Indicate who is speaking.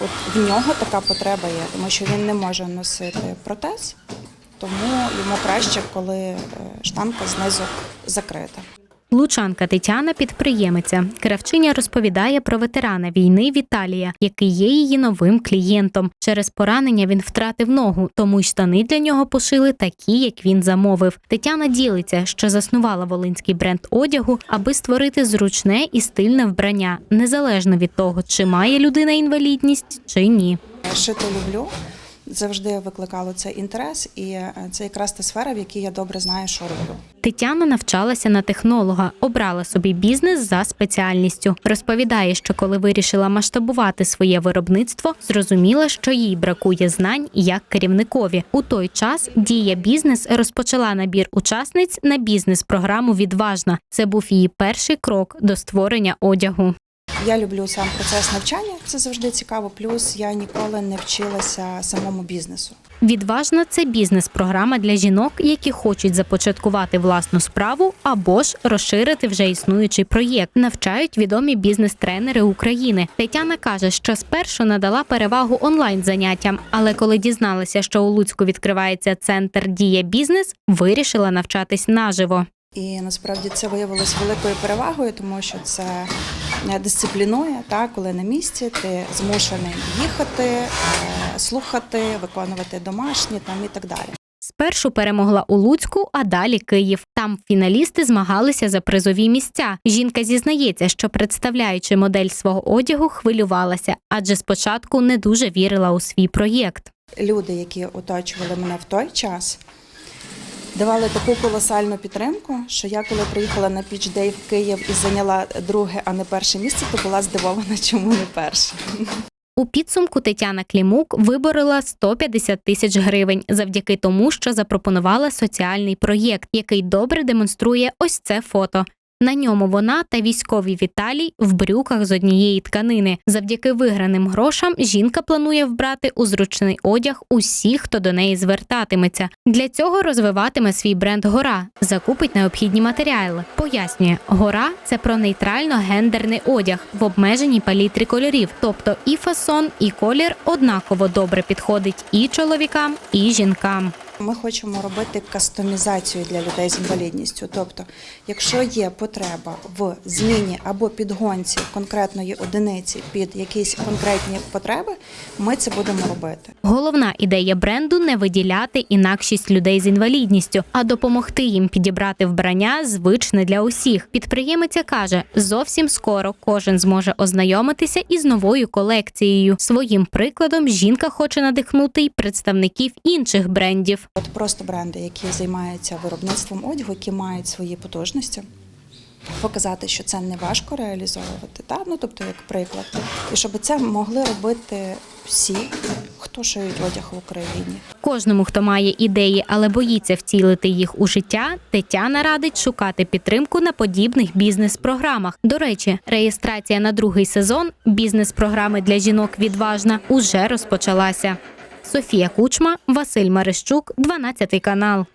Speaker 1: от в нього така потреба є, тому що він не може носити протез, тому йому краще, коли штанка знизу закрита.
Speaker 2: Лучанка Тетяна підприємиця. Кравчиня розповідає про ветерана війни Віталія, який є її новим клієнтом. Через поранення він втратив ногу, тому й штани для нього пошили такі, як він замовив. Тетяна ділиться, що заснувала волинський бренд одягу, аби створити зручне і стильне вбрання, незалежно від того, чи має людина інвалідність чи ні.
Speaker 1: Шити люблю. Завжди викликало це інтерес, і е, це якраз та сфера, в якій я добре знаю, що роблю.
Speaker 2: Тетяна навчалася на технолога, обрала собі бізнес за спеціальністю. Розповідає, що коли вирішила масштабувати своє виробництво, зрозуміла, що їй бракує знань як керівникові. У той час дія бізнес розпочала набір учасниць на бізнес-програму Відважна. Це був її перший крок до створення одягу.
Speaker 1: Я люблю сам процес навчання, це завжди цікаво. Плюс я ніколи не вчилася самому бізнесу.
Speaker 2: Відважна це бізнес-програма для жінок, які хочуть започаткувати власну справу або ж розширити вже існуючий проєкт. Навчають відомі бізнес-тренери України. Тетяна каже, що спершу надала перевагу онлайн заняттям, але коли дізналася, що у Луцьку відкривається центр Дія бізнес, вирішила навчатись наживо.
Speaker 1: І насправді це виявилось великою перевагою, тому що це дисциплінує, так, коли на місці ти змушений їхати, е, слухати, виконувати домашні там і так далі.
Speaker 2: Спершу перемогла у Луцьку, а далі Київ. Там фіналісти змагалися за призові місця. Жінка зізнається, що представляючи модель свого одягу, хвилювалася, адже спочатку не дуже вірила у свій проєкт.
Speaker 1: Люди, які оточували мене в той час, давали таку колосальну підтримку, що я, коли приїхала на піч Дей в Київ і зайняла друге, а не перше місце, то була здивована, чому не перше.
Speaker 2: У підсумку Тетяна Клімук виборила 150 тисяч гривень завдяки тому, що запропонувала соціальний проєкт, який добре демонструє ось це фото. На ньому вона та військовий Віталій в брюках з однієї тканини. Завдяки виграним грошам жінка планує вбрати у зручний одяг усіх, хто до неї звертатиметься. Для цього розвиватиме свій бренд Гора, закупить необхідні матеріали. Пояснює, гора це про нейтрально-гендерний одяг в обмеженій палітрі кольорів, тобто і фасон, і колір однаково добре підходить і чоловікам, і жінкам.
Speaker 1: Ми хочемо робити кастомізацію для людей з інвалідністю. Тобто, якщо є потреба в зміні або підгонці конкретної одиниці під якісь конкретні потреби, ми це будемо робити.
Speaker 2: Головна ідея бренду не виділяти інакшість людей з інвалідністю, а допомогти їм підібрати вбрання звичне для усіх. Підприємиця каже, зовсім скоро кожен зможе ознайомитися із новою колекцією. Своїм прикладом жінка хоче надихнути й представників інших брендів.
Speaker 1: От просто бренди, які займаються виробництвом одягу, які мають свої потужності. Показати, що це не важко реалізовувати, та? ну тобто, як приклад, і щоб це могли робити всі, хто шиють одяг в Україні.
Speaker 2: Кожному, хто має ідеї, але боїться втілити їх у життя, Тетяна радить шукати підтримку на подібних бізнес-програмах. До речі, реєстрація на другий сезон бізнес-програми для жінок відважна уже розпочалася. Софія Кучма, Василь Марищук, 12 канал.